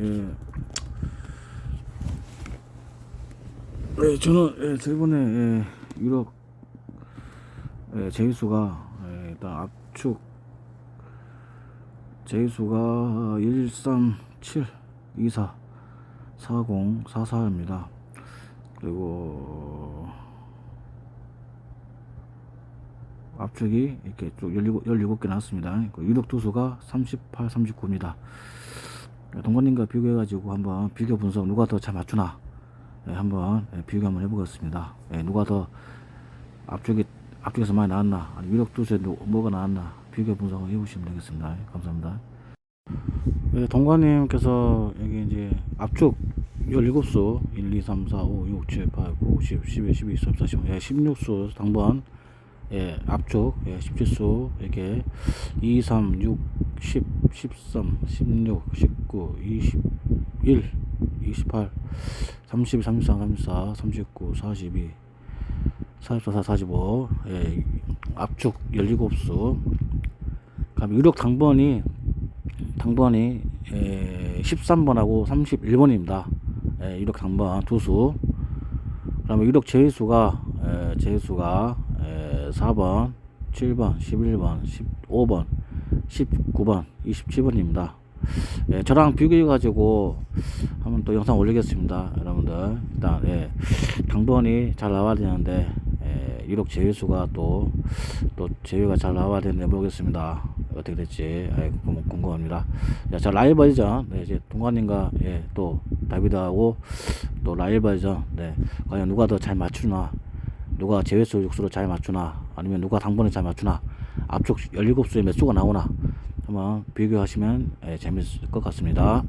예. 네, 저는 예, 저번에 예, 유럽 예, 제이수가 예, 일단 압축 제이수가 137 24 40 44입니다. 그리고 압축이 이렇게 쭉 17, 17개 나왔습니다. 그 유력 도수가 38, 39입니다. 동관님과 비교해가지고 한번 비교 분석 누가 더 잘 맞추나 예, 한번 예, 비교 한번 해보겠습니다. 예, 누가 더 앞쪽에 앞쪽에서 많이 나왔나 아니 도수에 누- 뭐가 나왔나 비교 분석을 해보시면 되겠습니다. 예, 감사합니다. 예, 동관님께서 여기 이제 앞쪽 17수 1, 2, 3, 4, 5, 6, 7, 8, 9, 10, 11, 12, 13, 14, 15, 예, 16수 당번 예, 앞쪽 예, 17수 이렇게 2, 3, 6, 10, 13, 16, 19, 21, 28, 30, 33, 34, 39, 42, 44, 45, 예, 앞쪽 17수. 그다음에 유력 당번이 당번이 예, 13번하고 31번입니다. 예, 유력 당번 두 수. 그다음에 유력 제수가 에, 제수가 에, 4번, 7번, 11번, 15번, 19번, 27번입니다. 예, 저랑 비교해 가지고 한번 또 영상 올리겠습니다, 여러분들. 일단 예, 당번이 잘 나와야 되는데 예, 유력 제수가 또 또 제외가 잘 나와야 되는데 모르겠습니다. 어떻게 될지 예, 궁- 궁금합니다. 자, 저 라이브 버전 네, 이제 동관님과 예, 또 다비드하고 또 라이브 버전 네, 과연 누가 더 잘 맞추나 누가 제외수 육수로 잘 맞추나 아니면 누가 당번에 잘 맞추나 앞쪽 17수에 몇 수가 나오나 한번 비교하시면 예, 재밌을 것 같습니다.